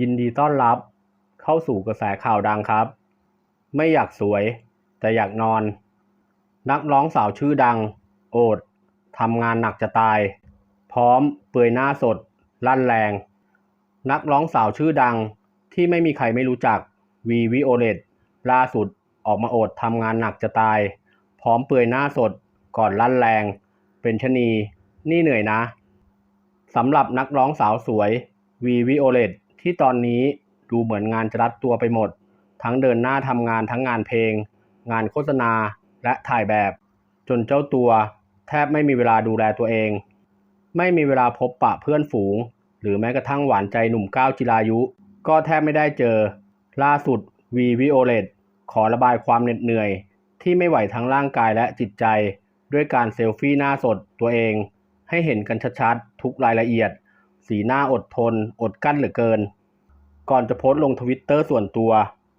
ยินดีต้อนรับเข้าสู่กระแสข่าวดังครับ ไม่อยากสวย แต่อยากนอน นักร้องสาวชื่อดัง โอดทำงานหนักจะตาย พร้อมเปลือยหน้าสด ลั่นแรง นักร้องสาวชื่อดังที่ไม่มีใครไม่รู้จักวีวิโอเลตล่าสุดออกมาโอดทำงานหนักจะตาย พร้อมเปลือยหน้าสดก่อนลั่นแรง เป็นชนี นี่เหนื่อยนะสำหรับนักร้องสาวสวยวีวิโอเลต ที่ตอนนี้ดูเหมือนงานจะรัดตัวไปหมด ทั้งเดินหน้าทำงานทั้งงานเพลง งานโฆษณาและถ่ายแบบ จนเจ้าตัว แทบไม่มีเวลาดูแลตัวเอง ไม่มีเวลาพบปะเพื่อนฝูง หรือแม้กระทั่งหวานใจหนุ่มก้าวจิรายุ ก็แทบไม่ได้เจอ ล่าสุดวีวิโอเลตขอระบายความเหน็ดเหนื่อย ที่ไม่ไหวทั้งร่างกายและจิตใจ ด้วยการเซลฟี่หน้าสดตัวเอง ให้เห็นกันชัดๆ ทุกรายละเอียด สีหน้าอดทน อดกั้นเหลือเกิน ก่อนจะโพสต์ลงทวิตเตอร์ส่วนตัว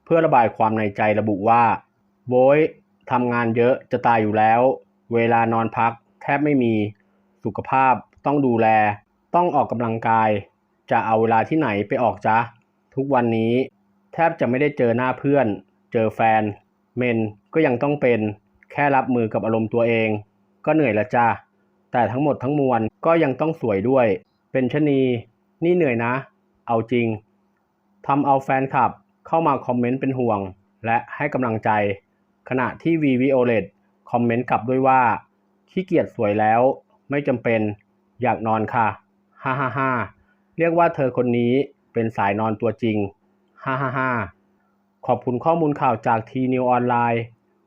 เพื่อระบายความในใจระบุว่าโวยทำงานเยอะจะตายอยู่แล้ว เวลานอนพัก แทบไม่มี สุขภาพต้องดูแล ต้องออกกำลังกาย จะเอาเวลาที่ไหนไปออกจ๊ะ ทุกวันนี้ แทบจะไม่ได้เจอหน้าเพื่อน เจอแฟน เมนก็ยังต้องเป็น แค่รับมือกับอารมณ์ตัวเอง ก็เหนื่อยละจ้าแต่ทั้งหมดทั้งมวลก็ยังต้องสวยด้วย เป็นชนี นี่เหนื่อยนะ เอาจริงทำเอาแฟนคลับเข้ามาคอมเมนต์เป็นห่วง และให้กำลังใจ ขณะที่วีวิโอเลตคอมเมนต์กลับด้วยว่าขี้เกียจสวยแล้ว ไม่จำเป็นอยากนอนค่ะฮ่าฮ่าฮ่าเรียกว่าเธอคนนี้เป็นสายนอนตัวจริงฮ่าฮ่าฮ่าขอบคุณข้อมูลข่าวจากทีนิวออนไลน์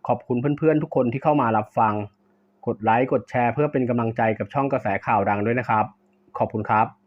ขอบคุณเพื่อนๆ ทุกคนที่เข้ามารับฟัง กดไลค์ กดแชร์เพื่อเป็นกำลังใจกับช่องกระแสข่าวดังด้วยนะครับ ขอบคุณครับ